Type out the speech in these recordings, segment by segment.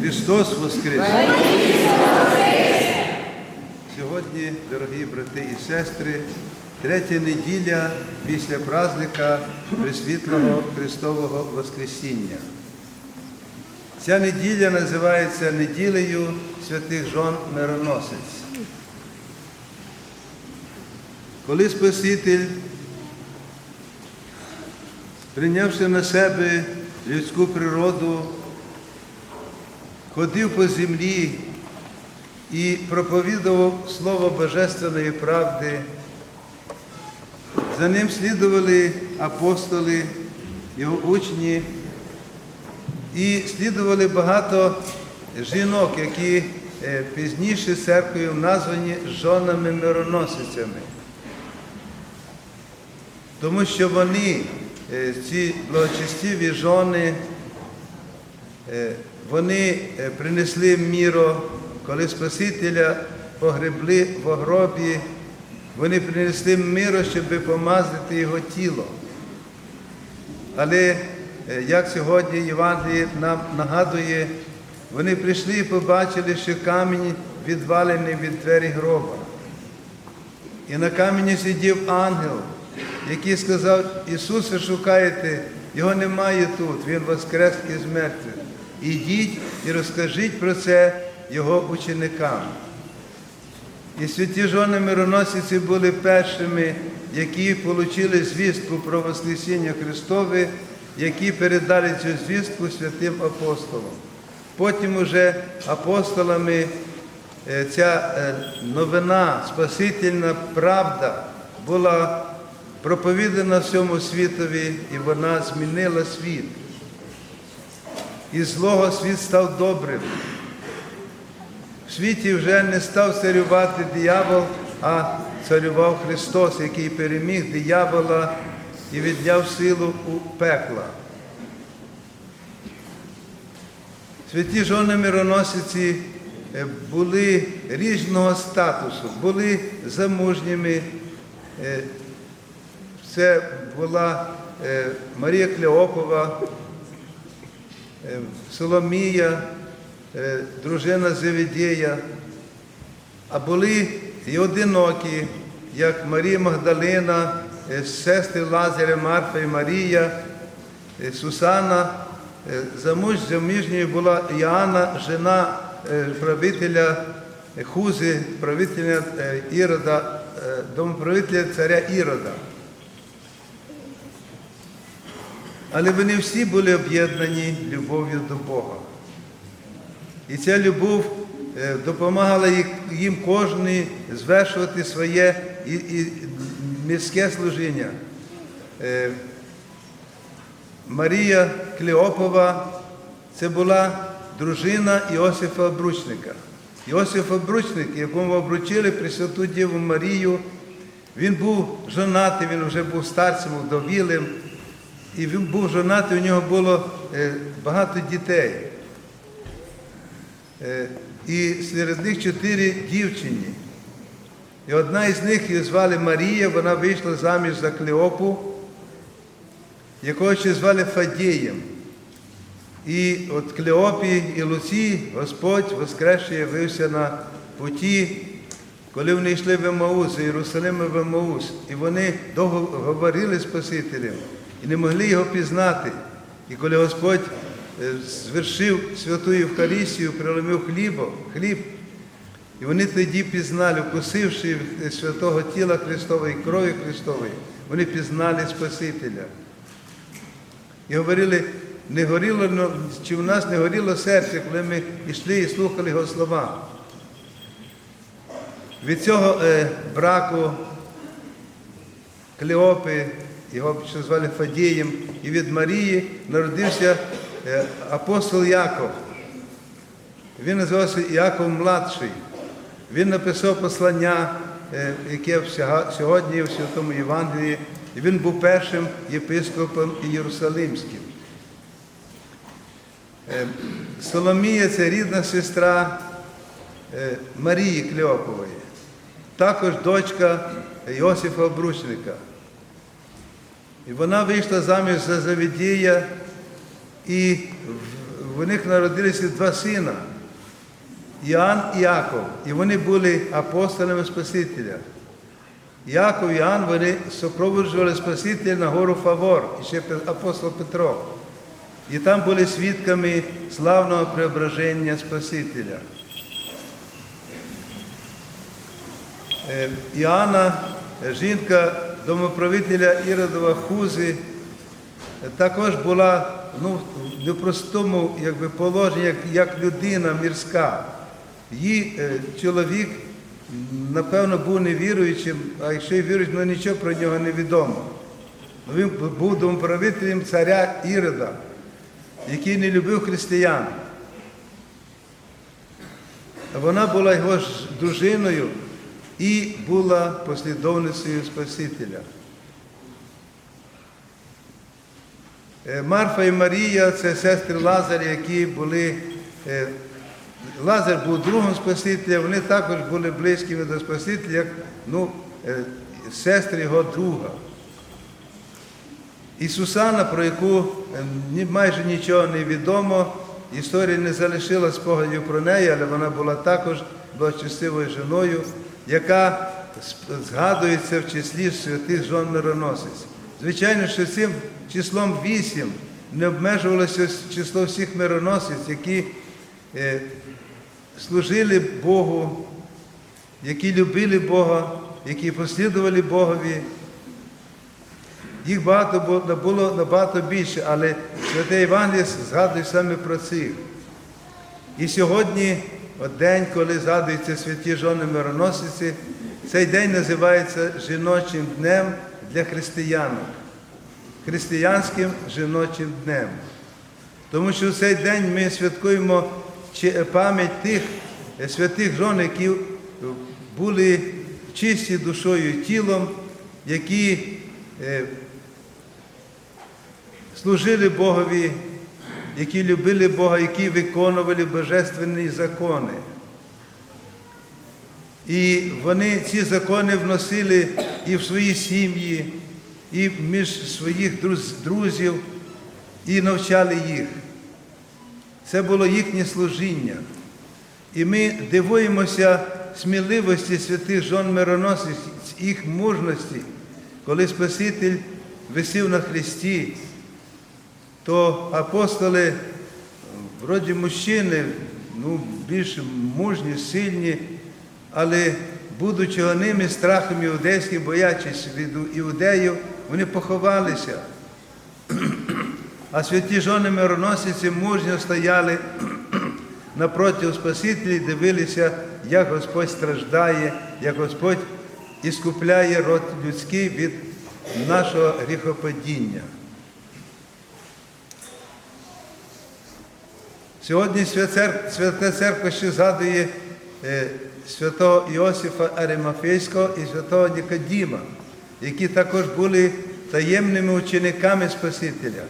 Христос Воскрес! Сьогодні, дорогі брати і сестри, третя неділя після праздника Пресвітлого Христового Воскресіння. Ця неділя називається неділею святих жон мироносець. Коли Спаситель, прийнявши на себе людську природу, ходив по землі і проповідував слово Божественної правди. За ним слідували апостоли, його учні, і слідували багато жінок, які е, пізніше церквою названі жонами мироносицями. Тому що вони, е, ці благочестиві жони, вони е, принесли міро, коли Спасителя погребли в гробі, вони принесли миро, щоб помазати його тіло. Але е, як сьогодні Євангеліє нам нагадує, вони прийшли і побачили, що камінь відвалений від двері гроба. І на камені сидів ангел, який сказав, Ісуса шукаєте, його немає тут, Він воскрес із мертвих. Ідіть і розкажіть про це Його ученикам. І святі жони мироносиці були першими, які отримали звістку про Воскресіння Христове, які передали цю звістку святим апостолам. Потім уже апостолами е, ця е, новина, спасительна правда була проповідана всьому світові, і вона змінила світ. І злого світ став добрим. В світі вже не став царювати диявол, а царював Христос, який переміг диявола і відняв силу у пекла. Святі жони мироносиці е, були різного статусу, були замужніми. Е, Це була е, Марія Клеопова, е, Соломія, е, дружина Зеведія, а були і одинокі, як Марія Магдалина, е, сестри Лазаря, Марфа і Марія, е, Сусана, е, замуж заміжньою була Іоанна, жена е, правителя Хузи, правителя е, Ірода, е, домоправителя царя Ірода. Але вони всі були об'єднані любов'ю до Бога. І ця любов е, допомагала їм кожній звершувати своє і, і міське служіння. Е, Марія Клеопова це була дружина Іосифа Обручника. Іосиф Обручник, якому обручили Пресвяту Діву Марію, він був жонатий, він вже був старцем, вдовілим. І він був жонатий, у нього було е, багато дітей. Е, І серед них чотири дівчині. І одна із них її звали Марія, вона вийшла заміж за Клеопу, якого ще звали Фадієм. І от Клеопі і Луці Господь воскресше явився на путі, коли вони йшли в Емаус, з Єрусалима в Емаус. І вони довго говорили з Спасителем і не могли його пізнати. І коли Господь е, звершив святу Євхаристію, приломив хлібо, хліб, і вони тоді пізнали, вкусивши святого тіла Христового і крові Христової, вони пізнали Спасителя. І говорили, не горіло, чи в нас не горіло серце, коли ми йшли і слухали його слова. Від цього е, браку Клеопи, його ще звали Фадієм, і від Марії народився е, апостол Яков. Він називався Яков Младший. Він написав послання, е, яке сьогодні в Святому Євангелії, і він був першим єпископом Єрусалимським. Е, Соломія це рідна сестра Марії Клеопової, також дочка Йосифа Обручника. І вона вийшла заміж за Завідія і в- них народилися два сина, Іоанн і Яков. І вони були апостолами Спасителя. Яков і Іоанн, вони супроводжували Спасителя на гору Фавор, і ще апостол Петро. І там були свідками славного преображення Спасителя. Е, Іоанна, жінка домоправителя Іродова Хузи, також була ну, в непростому якби, положенні, як, як людина мірська. Її е, чоловік, напевно, був невіруючим, а якщо й віруючим, ну нічого про нього не відомо. Він був домоправителем царя Ірода, який не любив християн. Вона була його дружиною і була послідовницею Спасителя. Е, Марфа і Марія це сестри Лазаря, які були. е, Лазар був другом Спасителя, вони також були близькими до Спасителя, як ну, е, сестри його друга. І Сусана, про яку майже нічого не відомо, історія не залишила спогадів про неї, але вона була також благочестивою жіною, яка згадується в числі святих жон мироносець. Звичайно, що цим числом вісім не обмежувалося число всіх мироносець, які е, служили Богу, які любили Бога, які послідували Богові. Їх багато було, набагато більше, але Святе Євангеліє згадує саме про цих. І сьогодні, от день, коли згадуються святі жони мироносиці, цей день називається жіночим днем для християнок. Християнським жіночим днем. Тому що в цей день ми святкуємо пам'ять тих е, святих жон, які е, були чисті душою і тілом, які е, служили Богові, які любили Бога, які виконували божественні закони. І вони ці закони вносили і в свої сім'ї, і між своїх друзів, і навчали їх. Це було їхнє служіння. І ми дивуємося сміливості святих жон мироносець, їх мужності, коли Спаситель висів на хресті, то апостоли, вроді мужчини, ну, більш мужні, сильні, але будучи гоними страхом іудейським, боячись від іудеїв, вони поховалися. А святі жони мироносиці мужньо стояли напроти Спасителя і дивилися, як Господь страждає, як Господь іскупляє род людський від нашого гріхопадіння. Сьогодні Свя- Свята Церква ще згадує е, святого Іосифа Аримафейського і святого Нікодіма, які також були таємними учениками Спасителя.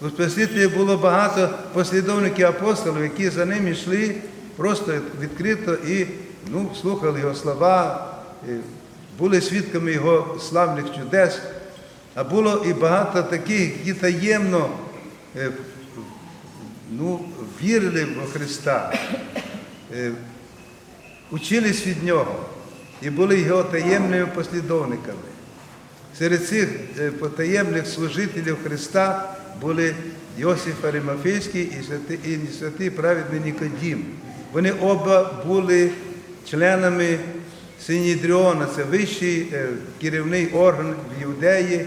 У Спасителя було багато послідовників апостолів, які за ним йшли просто відкрито і ну, слухали його слова, були свідками його славних чудес. А було і багато таких, які таємно е, ну, вірили в Христа, е, учились від Нього і були його таємними послідовниками. Серед цих е, потаємних служителів Христа були Йосиф святий, і святий праведний Нікодім. Вони оба були членами Синідріона, це вищий е, керівний орган в Юдеї,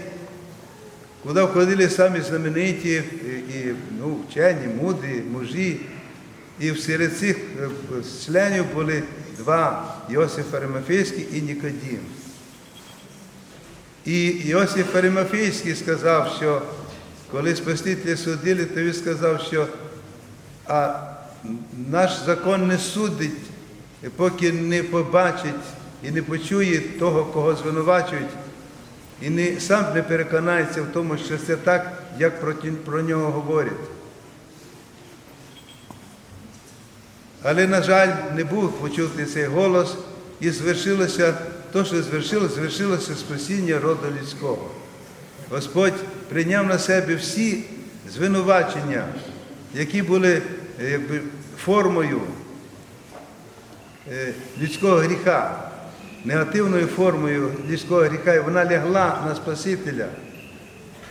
куди входили самі знамениті е, і ну, вчені, мудрі, мужі. І серед цих е, членів були два Йосиф Аримафейський і Нікодім. І Йосиф Аримафейський сказав, що коли Спасителя судили, то він сказав, що а наш закон не судить, поки не побачить і не почує того, кого звинувачують, і не, сам не переконається в тому, що це так, як про, про нього говорять. Але, на жаль, не був почутий цей голос, і звершилося те, що звершилося, звершилося спасіння роду людського. Господь прийняв на себе всі звинувачення, які були е, якби, формою е, людського гріха, негативною формою людського гріха, і вона лягла на Спасителя.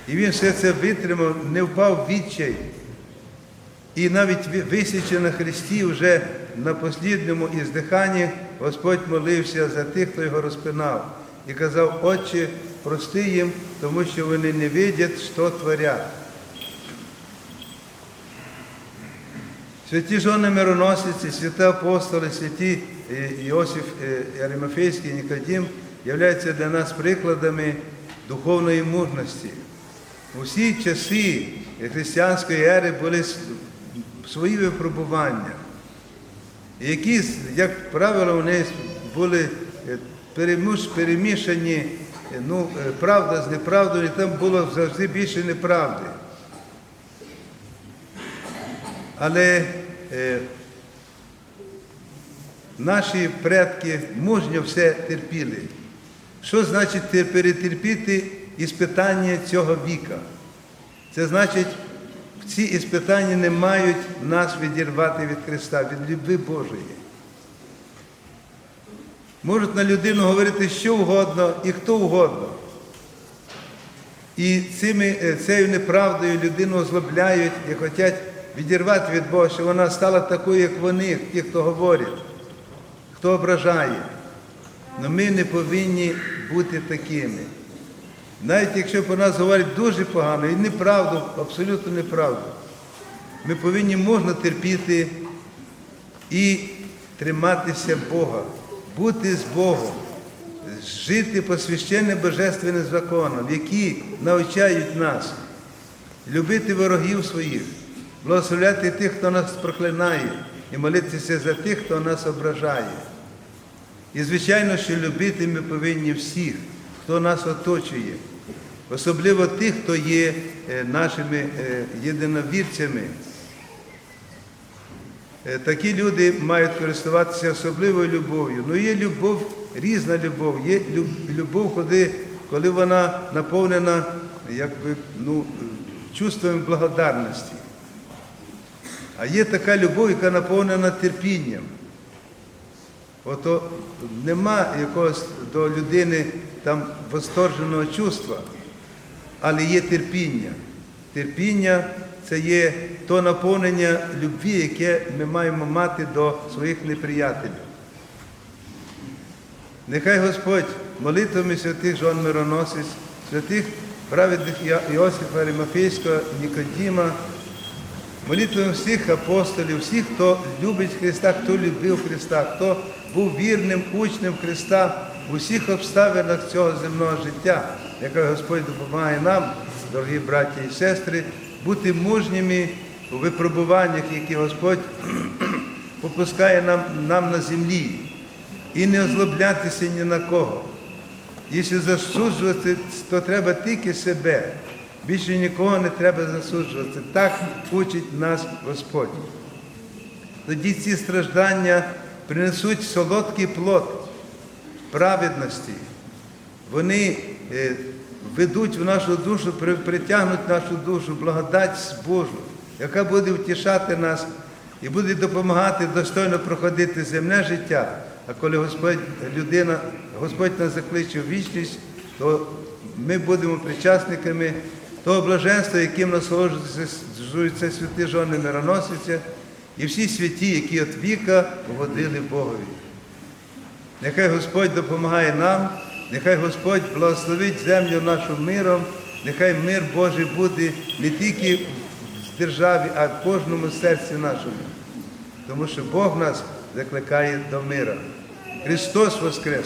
І він все це витримав, не впав в відчай. І навіть ви- висячи на Христі, вже на послідньому іздиханні Господь молився за тих, хто його розпинав, і казав, Отче, прости їм, тому що вони не видять, що творять. Святі жони мироносиці, святі апостоли, святі е, Іосиф е, Аримафейський, Нікодім являються для нас прикладами духовної мужності. У всі часи християнської ери були свої випробування, які, як правило, вони були е, перемішані, е, ну, е, правда з неправдою, і там було завжди більше неправди. Але е, наші предки мужньо все терпіли. Що значить перетерпіти іспитання цього віка? Це значить, ці іспитання не мають нас відірвати від Христа, від любви Божої. Можуть на людину говорити що угодно і хто угодно. І цими, е, цією неправдою людину озлобляють і хочуть відірвати від Бога, що вона стала такою, як вони, ті, хто говорять, хто ображає. Але ми не повинні бути такими. Навіть якщо про нас говорять дуже погано і неправду, абсолютно неправду, ми повинні можна терпіти і триматися Бога, бути з Богом, жити по священним божественним законам, які навчають нас любити ворогів своїх, благословляти тих, хто нас проклинає, і молитися за тих, хто нас ображає. І, звичайно, що любити ми повинні всіх, хто нас оточує, особливо тих, хто є е, нашими е, єдиновірцями. Е, Такі люди мають користуватися особливою любов'ю. Ну є любов, різна любов, є любов, коли, вона наповнена якби, ну, чувством благодарності. А є така любов, яка наповнена терпінням. Ото нема якогось до людини там восторженого чувства, але є терпіння. Терпіння це є то наповнення любві, яке ми маємо мати до своїх неприятелів. Нехай Господь молитвами святих жон мироносець, святих праведних Іосифа Римафейського, Нікодіма, молитвами всіх апостолів, всіх, хто любить Христа, хто любив Христа, хто був вірним учнем Христа в усіх обставинах цього земного життя, яке Господь допомагає нам, дорогі браті і сестри, бути мужніми у випробуваннях, які Господь попускає нам, нам на землі, і не озлоблятися ні на кого. Якщо засуджувати, то треба тільки себе. Більше нікого не треба засуджувати. Так учить нас Господь. Тоді ці страждання принесуть солодкий плод праведності. Вони е, ведуть в нашу душу, притягнуть нашу душу, благодать Божу, яка буде втішати нас і буде допомагати достойно проходити земне життя. А коли Господь, людина, Господь нас закличе в вічність, то ми будемо причасниками того блаженства, яким насолоджуються святі жони мироносиця і всі святі, які від віка угодили Богові. Нехай Господь допомагає нам, нехай Господь благословить землю нашу миром, нехай мир Божий буде не тільки в державі, а в кожному серці нашому. Тому що Бог нас закликає до мира. Христос Воскрес!